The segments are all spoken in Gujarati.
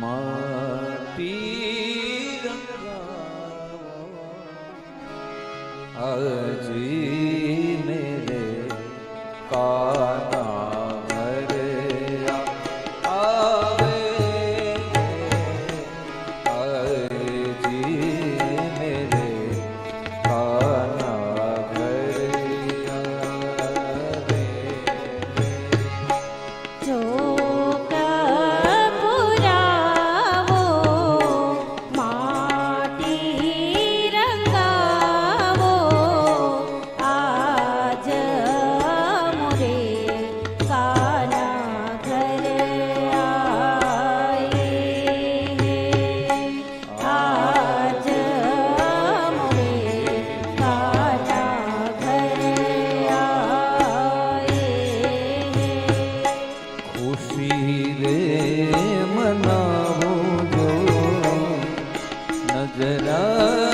માટી રંગા હજી ખુશી રે મનાવો જો નજરા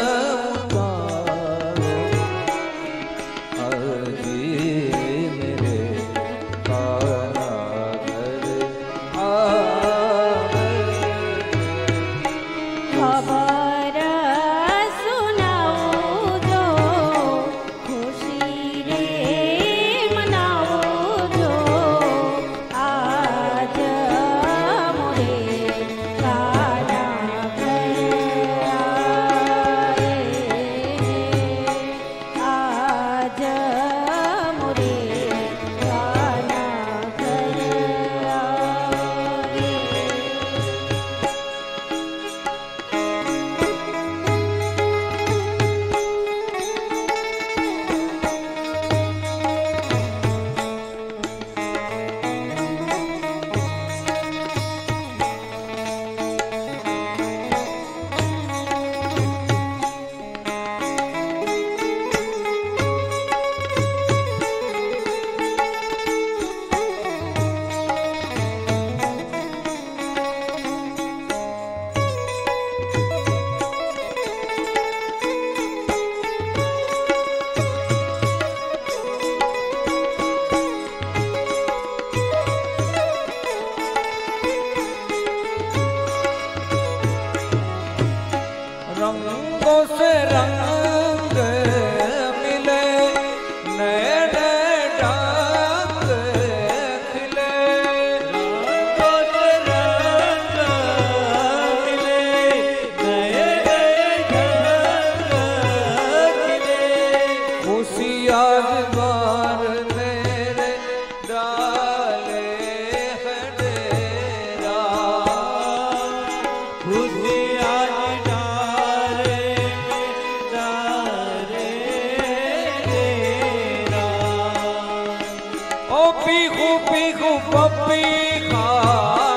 ओ पीहू पीहू पपी का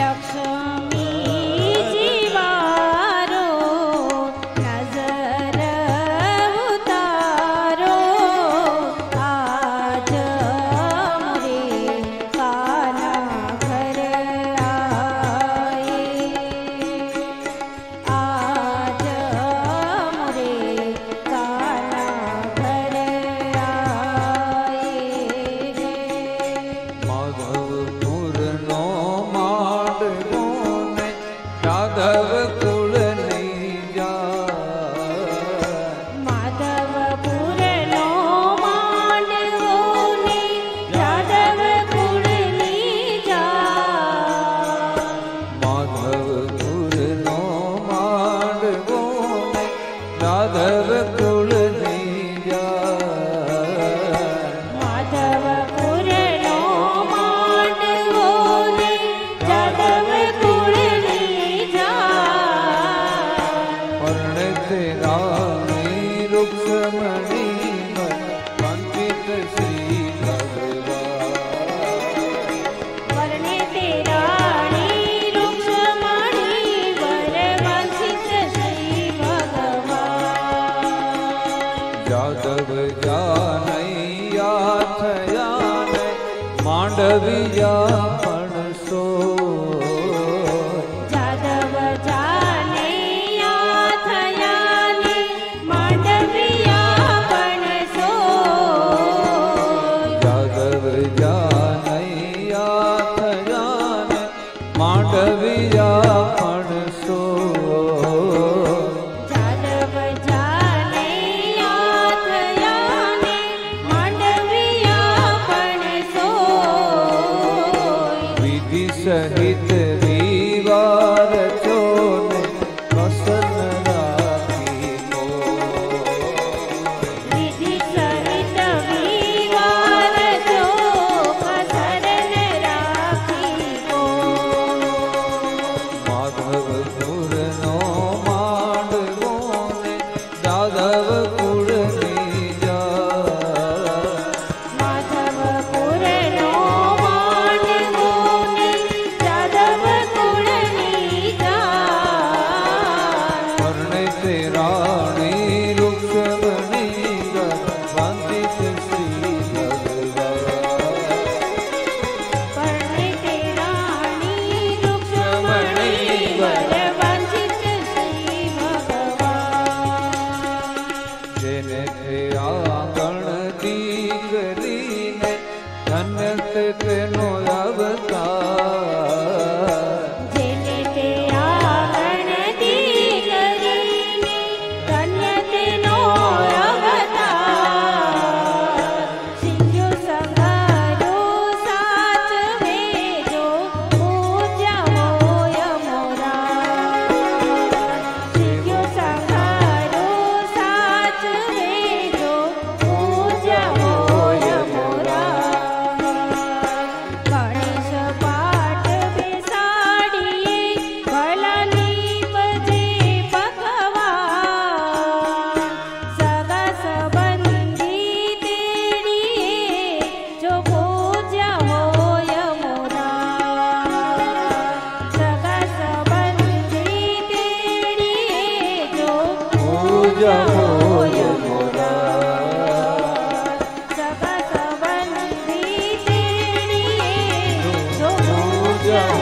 Alaksa तेरा થયાને માંડવિયા વિધિ સહિત તેનો અવતાર Yeah.